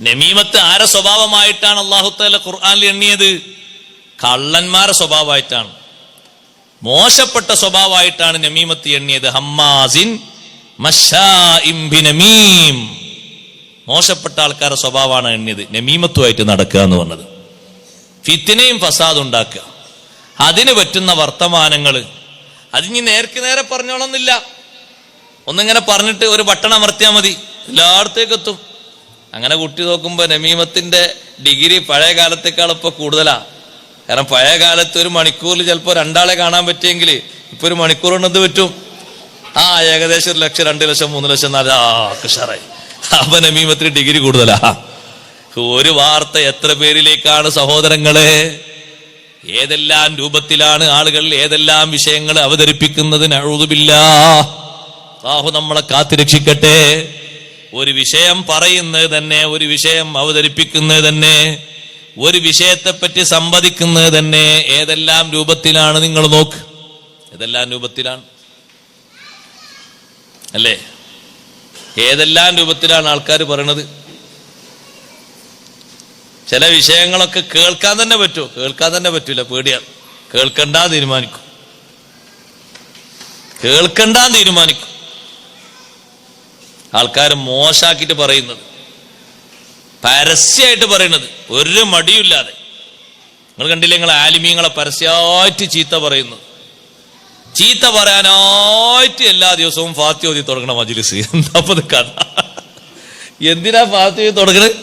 നമീമത്ത് ആരെ സ്വഭാവമായിട്ടാണ് അള്ളാഹുത്താല ഖുർആാനിൽ എണ്ണിയത്? കള്ളന്മാരെ സ്വഭാവമായിട്ടാണ്. മോശപ്പെട്ട സ്വഭാവമായിട്ടാണ് നമീമത്ത് എണ്ണിയത്. ഹമ്മാസിൻ മോശപ്പെട്ട ആൾക്കാരുടെ സ്വഭാവമാണ് എണ്ണിയത്. നമീമത്തുമായിട്ട് നടക്കുക എന്ന് പറഞ്ഞത്. ഫിത്തിനെയും ഫസാദ് ഉണ്ടാക്കുക. അതിന് പറ്റുന്ന വർത്തമാനങ്ങൾ അതിനി നേർക്ക് നേരെ പറഞ്ഞോളന്നില്ല. ഒന്നിങ്ങനെ പറഞ്ഞിട്ട് ഒരു ബട്ടൺ അമർത്തിയാൽ മതി. എല്ലായിടത്തേക്ക് എത്തും. അങ്ങനെ കുട്ടി നോക്കുമ്പോൾ നമീമത്തിന്റെ ഡിഗ്രി പഴയ കാലത്തേക്കാൾ ഇപ്പൊ കൂടുതലാ. കാരണം പഴയ കാലത്ത് ഒരു മണിക്കൂറിൽ ചിലപ്പോൾ രണ്ടാളെ കാണാൻ പറ്റിയെങ്കിൽ ഇപ്പൊ ഒരു മണിക്കൂർ കൊണ്ട് എന്ത് പറ്റും. ആ ഏകദേശം ഒരു ലക്ഷം രണ്ട് ലക്ഷം മൂന്ന് ലക്ഷം നാല് ആ കുഷാറായി അപ്പൊ നമീമത്തിന് ഡിഗ്രി കൂടുതലാ. ഒരു വാർത്ത എത്ര പേരിലേക്കാണ് സഹോദരങ്ങളെ? ഏതെല്ലാം രൂപത്തിലാണ് ആളുകൾ ഏതെല്ലാം വിഷയങ്ങൾ അവതരിപ്പിക്കുന്നതിന് അഴുതുമില്ല ബാഹു നമ്മളെ കാത്തുരക്ഷിക്കട്ടെ. ഒരു വിഷയം പറയുന്നത് തന്നെ ഒരു വിഷയം അവതരിപ്പിക്കുന്നത് തന്നെ ഒരു വിഷയത്തെ പറ്റി സംവദിക്കുന്നത് തന്നെ ഏതെല്ലാം രൂപത്തിലാണ് നിങ്ങൾ നോക്ക്. ഏതെല്ലാം രൂപത്തിലാണ്? അല്ലേ? ഏതെല്ലാം രൂപത്തിലാണ് ആൾക്കാർ പറയണത്? ചില വിഷയങ്ങളൊക്കെ കേൾക്കാൻ തന്നെ പറ്റുമോ കേൾക്കാൻ തന്നെ പറ്റൂല പേടിയാണ് കേൾക്കണ്ടാ തീരുമാനിക്കും. കേൾക്കണ്ടാ തീരുമാനിക്കും. ആൾക്കാർ മോശാക്കിയിട്ട് പറയുന്നത്. പരസ്യമായിട്ട് പറയുന്നത്. ഒരു മടിയില്ലാതെ നിങ്ങൾ കണ്ടില്ലേ നിങ്ങൾ ആലിമീങ്ങളെ പരസ്യമായിട്ട് ചീത്ത പറയുന്നത്. ചീത്ത പറയാനായിട്ട് എല്ലാ ദിവസവും ഫാത്തി ഓതി തുടങ്ങണ മജിലിസ്. എന്താപ്പത് കഥ? എന്തിനാ ഫാത്തി ഓതി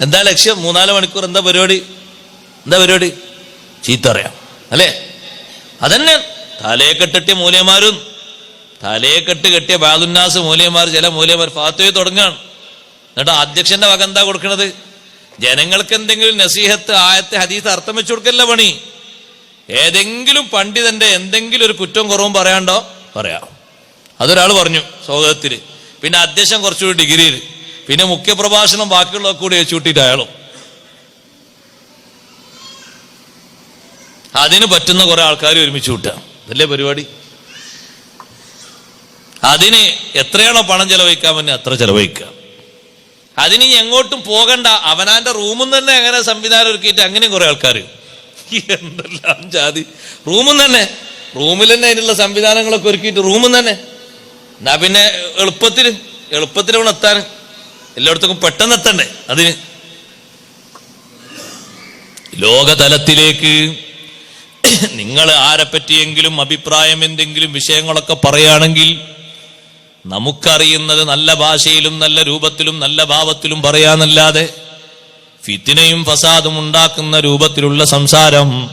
എന്താ ലക്ഷ്യം? മൂന്നാൽ മണിക്കൂർ എന്താ പരിപാടി? എന്താ പരിപാടി? ചീത്ത അറിയാം അല്ലേ? അതന്നെ. തലയെ കെട്ടിട്ട് മൂല്യന്മാരും തലയെ കെട്ട് കെട്ടിയ ബാദുന്നാസ് മൂലയന്മാർ ചില മൂലയന്മാർ ഫാത്തുവെ തുടങ്ങുകയാണ്. എന്നിട്ട് അധ്യക്ഷന്റെ വക എന്താ കൊടുക്കണത്? ജനങ്ങൾക്ക് എന്തെങ്കിലും നസീഹത്ത് ആയത്തെ ഹദീസ് അർത്ഥം വെച്ചു കൊടുക്കല്ല പണി? ഏതെങ്കിലും പണ്ഡിതന്റെ എന്തെങ്കിലും ഒരു കുറ്റം കുറവും പറയാണ്ടോ? പറയാം. അതൊരാൾ പറഞ്ഞു സ്വാഗതത്തിൽ. പിന്നെ അധ്യക്ഷൻ കുറച്ചുകൂടി ഡിഗ്രിയിൽ പിന്നെ മുഖ്യപ്രഭാഷണം ബാക്കിയുള്ളതൊക്കെ കൂടി വെച്ചുകൂട്ടിയിട്ട് അയാളും. അതിന് പറ്റുന്ന കുറെ ആൾക്കാർ ഒരുമിച്ച് കൂട്ടുക. അതല്ലേ പരിപാടി? അതിന് എത്രയാണോ പണം ചെലവഴിക്കാൻ പറ്റുക അത്ര ചെലവഴിക്കുക. അതിന് എങ്ങോട്ടും പോകണ്ട. അവനാന്റെ റൂമിൽ തന്നെ അങ്ങനെ സംവിധാനം ഒരുക്കിയിട്ട് അങ്ങനെ കുറെ ആൾക്കാർ എന്തെല്ലാം ജാതി. റൂമിൽ തന്നെ. റൂമിൽ തന്നെ അതിനുള്ള സംവിധാനങ്ങളൊക്കെ ഒരുക്കിയിട്ട് റൂമിൽ തന്നെ. എന്നാ പിന്നെ എളുപ്പത്തിന് എളുപ്പത്തിന് അവിടെ എത്താൻ. എല്ലായിടത്തും പെട്ടെന്ന് എത്തണ്ടേ അതിന്? ലോകതലത്തിലേക്ക് നിങ്ങൾ ആരെപ്പറ്റിയെങ്കിലും അഭിപ്രായം എന്തെങ്കിലും വിഷയങ്ങളൊക്കെ പറയുകയാണെങ്കിൽ നമുക്കറിയുന്നത് നല്ല ഭാഷയിലും നല്ല രൂപത്തിലും നല്ല ഭാവത്തിലും പറയാന്നല്ലാതെ ഫിത്തിനയും ഫസാദും ഉണ്ടാക്കുന്ന രൂപത്തിലുള്ള സംസാരം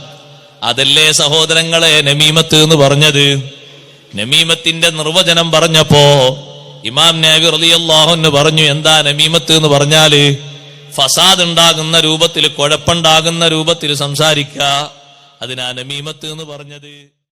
അതല്ലേ സഹോദരങ്ങളെ നമീമത്ത് എന്ന് പറഞ്ഞത്? നമീമത്തിന്റെ നിർവചനം പറഞ്ഞപ്പോ ഇമാം നാവി റളിയല്ലാഹു പറഞ്ഞു എന്താ നമീമത്ത് എന്ന് പറഞ്ഞാൽ? ഫസാദ് ഉണ്ടാകുന്ന രൂപത്തിൽ കുഴപ്പമുണ്ടാകുന്ന രൂപത്തിൽ സംസാരിക്കുക അതിനാ നമീമത്ത് എന്ന് പറഞ്ഞത്?